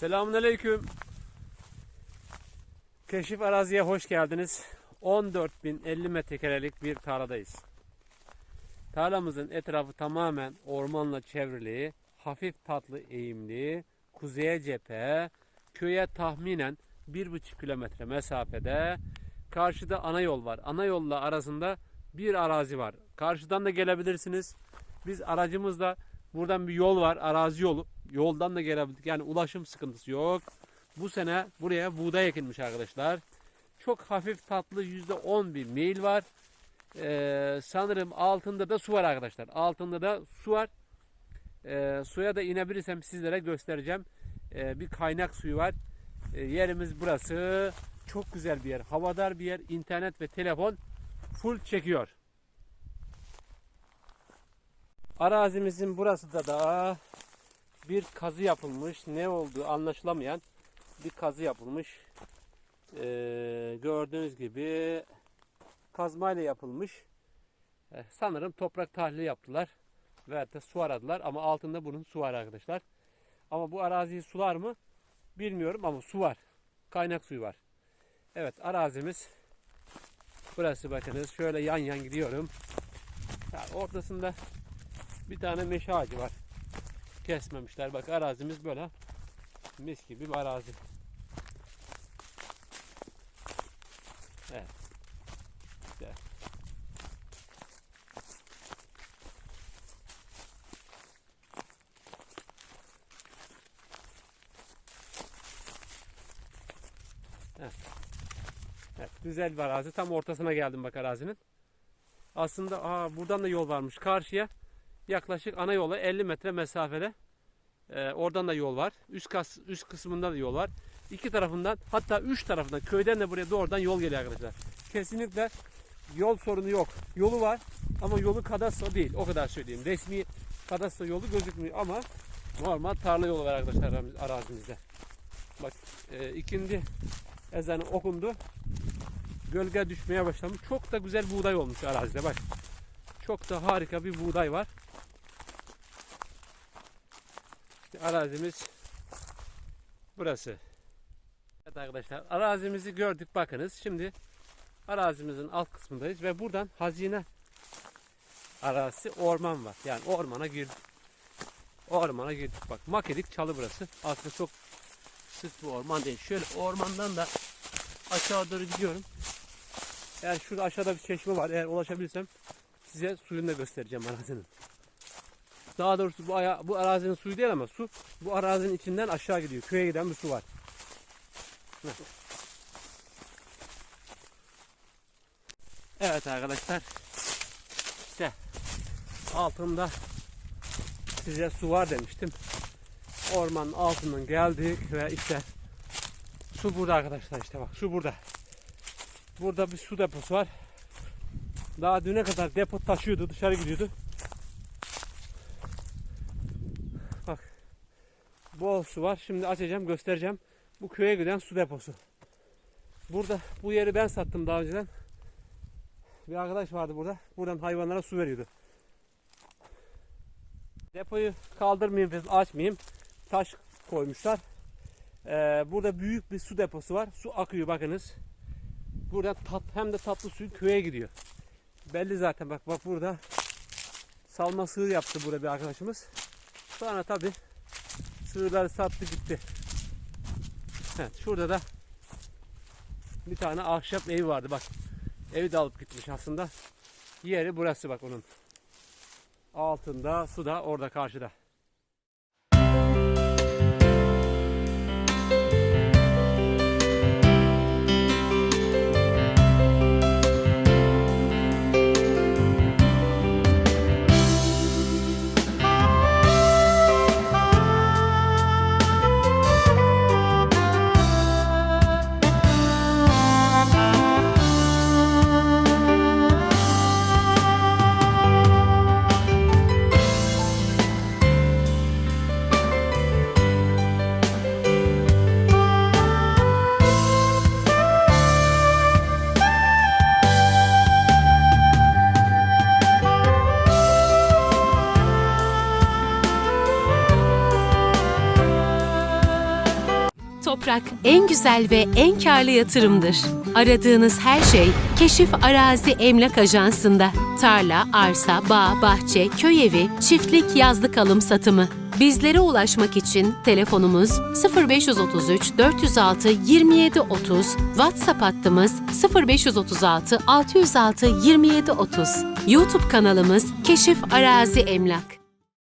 Selamünaleyküm. Keşif araziye hoş geldiniz. 14.050 metrekarelik bir tarladayız. Tarlamızın etrafı tamamen ormanla çevrili, hafif tatlı eğimli, kuzeye cephe, köye tahminen 1,5 kilometre mesafede. Karşıda ana yol var. Ana yolla arasında bir arazi var. Karşıdan da gelebilirsiniz. Biz aracımızla buradan bir yol var, arazi yolu. Yoldan da gelebildik. Yani ulaşım sıkıntısı yok. Bu sene buraya buğday ekilmiş arkadaşlar. Çok hafif tatlı %10 bir meyil var. Ee, sanırım altında da su var arkadaşlar. Altında da su var. Ee, suya da inebilirsem sizlere göstereceğim. Ee, bir kaynak suyu var. Ee, yerimiz burası. Çok güzel bir yer. Havadar bir yer. İnternet ve telefon full çekiyor. Arazimizin burası da da bir kazı yapılmış. Ne olduğu anlaşılamayan bir kazı yapılmış. Ee, gördüğünüz gibi kazmayla yapılmış. Eh, sanırım toprak tahlili yaptılar. Ve de su aradılar ama altında bunun su var arkadaşlar. Ama bu araziyi sular mı bilmiyorum ama su var. Kaynak suyu var. Evet arazimiz burası bakınız. Şöyle yan yan gidiyorum. Yani ortasında bir tane meşe ağacı var. Kesmemişler. Bak arazimiz böyle mis gibi bir arazi. Evet. Güzel. Evet. Evet, güzel bir arazi. Tam ortasına geldim bak arazinin. Aslında aa, buradan da yol varmış karşıya. Yaklaşık ana yola 50 metre mesafede. Ee, oradan da yol var. Üst, kas, üst kısmında da yol var. İki tarafından hatta üç tarafından köyden de buraya doğrudan yol geliyor arkadaşlar. Kesinlikle yol sorunu yok. Yolu var ama yolu kadastro değil. O kadar söyleyeyim. Resmi kadastro yolu gözükmüyor ama normal tarla yolu var arkadaşlar arazimizde. Bak e, ikindi ezanı okundu. Gölge düşmeye başlamış. Çok da güzel buğday olmuş arazide bak. Çok da harika bir buğday var. İşte arazimiz burası. Evet arkadaşlar arazimizi gördük bakınız. Şimdi arazimizin alt kısmındayız ve buradan hazine arazisi orman var. Yani ormana girdik. Ormana girdik bak. Makedik çalı burası. Aslında çok sık bir orman değil. Şöyle ormandan da aşağı doğru gidiyorum. Yani şurada aşağıda bir çeşme var. Eğer ulaşabilirsem size suyunu da göstereceğim arazinin. Daha doğrusu bu, aya, bu arazinin suyu değil ama su bu arazinin içinden aşağı gidiyor. Köye giden bir su var. Evet arkadaşlar. İşte altında size su var demiştim. Ormanın altından geldik ve işte su burada arkadaşlar işte bak su burada. Burada bir su deposu var. Daha düne kadar depo taşıyordu dışarı gidiyordu. Bol su var. Şimdi açacağım göstereceğim. Bu köye giden su deposu. Burada bu yeri ben sattım daha önceden. Bir arkadaş vardı burada. Buradan hayvanlara su veriyordu. Depoyu kaldırmayayım, açmayayım. Taş koymuşlar. Ee, burada büyük bir su deposu var. Su akıyor bakınız. Burada tat, hem de tatlı suyu köye gidiyor. Belli zaten bak bak burada salma sığır yaptı burada bir arkadaşımız. Sonra tabi sığırları sattı gitti. Evet şurada da bir tane ahşap evi vardı bak. Evi de alıp gitmiş aslında. Yeri burası bak onun. Altında su da orada karşıda. Toprak en güzel ve en karlı yatırımdır. Aradığınız her şey Keşif Arazi Emlak Ajansı'nda. Tarla, arsa, bağ, bahçe, köy evi, çiftlik, yazlık alım satımı. Bizlere ulaşmak için telefonumuz 0533 406 27 30, WhatsApp hattımız 0536 606 27 30. YouTube kanalımız Keşif Arazi Emlak.